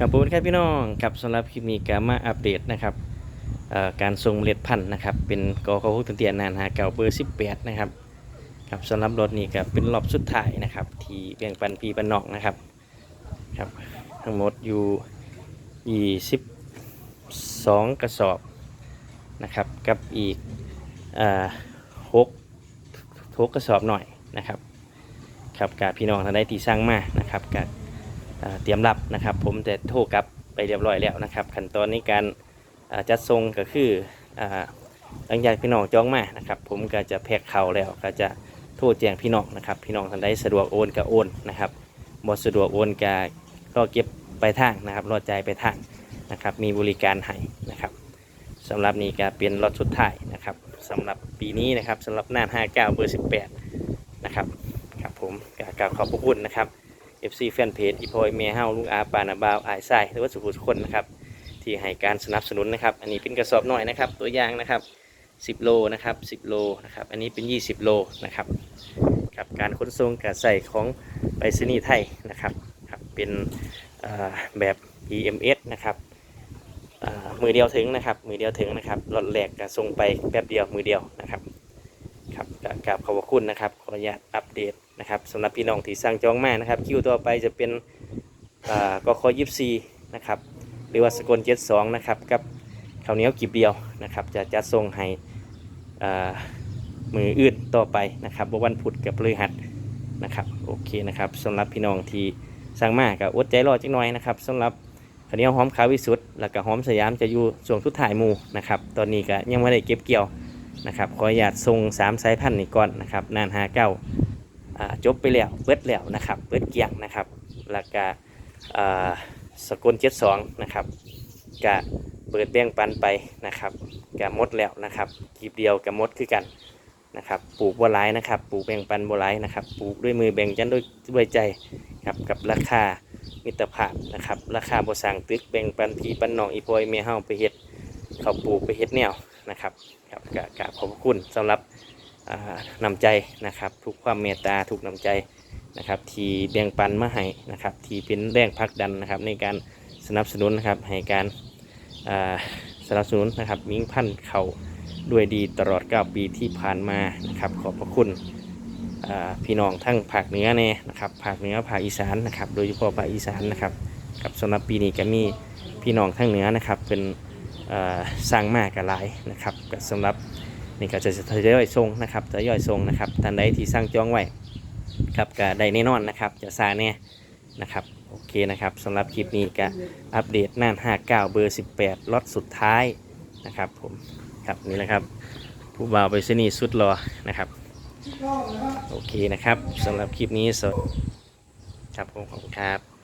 ครับผมครับพี่น้องครับสำหรับคลิปนี้ก็มาอัปเดตนะครับการส่งเมล็ดพันธุ์นะครับ เป็นกอเขาหุกเตียนนานหาเก่าเบอร์18นะครับครับสำหรับรถนี้ก็เป็นรอบสุดท้ายนะครับ ที่เบียงปันปีปันนอกนะครับครับทั้งหมดอยู่22กระสอบนะครับกับอีกอ่อหกหกกระสอบหน่อยนะครับครับกับพี่น้องท่านใดที่สร้างมานะครับกับ เตรียมรับนะครับ ผมจะโทรกลับไปเรียบร้อยแล้วนะครับ ขั้นตอนในการจัดส่งก็คือหลังจากพี่น้องจองมานะครับ ผมก็จะแพ็คเข่าแล้วก็จะโทรแจ้งพี่น้องนะครับ พี่น้องท่านใดสะดวกโอนก็โอนนะครับบ่สะดวกโอนก็รอเก็บไปทางนะครับรอจ่ายไปทางนะครับ มีบริการให้นะครับสำหรับนี้ก็เป็นรถสุดท้ายนะครับสำหรับปีนี้นะครับสำหรับหน้า59เบอร์18นะครับครับผมก็กราบขอบพระคุณนะครับ FC แฟนเพจอีพอยเมเฮาลุงอาปานาบาวอายไซหรือว่าสุขุทุกคนนะครับ ที่ให้การสนับสนุนนะครับ อันนี้เป็นกระสอบหน่อยนะครับ ตัวอย่างนะครับ 10 โลนะครับ 10 โลนะครับ อันนี้เป็น 20 โลนะครับครับการขนส่งการใส่ของไปรษณีย์ไทยนะครับครับเป็นเอ่อแบบ EMS นะครับมือเดียวถึงนะครับ มือเดียวถึงนะครับรถแรกก็ส่งไปแป๊บเดียวมือเดียวนะครับ ครับกราบขอบคุณนะครับขออนุญาตอัปเดตนะครับสำหรับพี่น้องที่สั่งจองมานะครับ คิวต่อไปจะเป็นอ่ากคยิบซีนะครับหรือว่าสกลเจ็ดสองนะครับกับข้าวเหนียวกีบเดียวนะครับ จะจัดส่งให้มืออื่นต่อไปนะครับวันพุธกับพฤหัสนะครับโอเคนะครับสำหรับพี่น้องที่สั่งมาก็อดใจรอจักหน่อยนะครับสำหรับข้าวเหนียวหอมขาววิสุทธ์แล้วก็หอมสยามจะอยู่ส่วนทุดถ่ายมูนะครับตอนนี้ก็ยังไม่ได้เก็บเกี่ยว นะครับขออนุญาตส่งสามสายพันธุ์นี้ก่อนนะครับนานหาเก้าจบไปแล้วเบิดแล้วนะครับเบิดเกียงนะครับแล้วก็อ่าสกุลเจ็ดสองนะครับก็เปิดแบ่งปันไปนะครับก็มดแล้วนะครับกีบเดียวกับมดคือกันนะครับปลูกบัวไร้นะครับปลูกแบ่งปันบัวไร้นะครับปลูกด้วยมือแบ่งจันด้วยด้วยใจครับกับราคามิตรภาพนะครับราคาบสั่งตึกแบ่งปันพี่ปันน้องอีพอยเมียเฮาไปเฮ็ด เขาปลูกไปเฮ็ดแนวนะครับครับก็กราบขอบคุณสำหรับอ่านำใจนะครับ ทุกความเมตตาทุกน้ำใจนะครับที่แบ่งปันมาให้นะครับ ที่เป็นแรงผลักดันนะครับ ในการสนับสนุนนะครับให้การสนับสนุนนะครับมิ่งพันธุ์เขาด้วยดีตลอด 9 ปีที่ผ่านมานะครับ ขอบพระคุณพี่น้องทั้งภาคเหนือแน่นะครับภาคเหนือภาคอีสานนะครับ โดยเฉพาะภาคอีสานนะครับกับสำหรับปีนี้ก็มีพี่น้องทั้งเหนือนะครับเป็น สร้างมากกับหลายนะครับกับสำหรับนี่ก็จะทยอยส่งนะครับทยอยส่งนะครับท่านใดที่สั่งจองไว้ครับก็ได้แน่นอนนะครับจะซาแน่นะครับโอเคนะครับสำหรับคลิปนี้ก็อัปเดตน่าน 59 เบอร์ 18ล็อตสุดท้ายนะครับผมครับนี่แหละครับผู้บ่าวไปสนีสุดรอนะครับโอเคนะครับสำหรับคลิปนี้สดครับผมขอบคุณครับ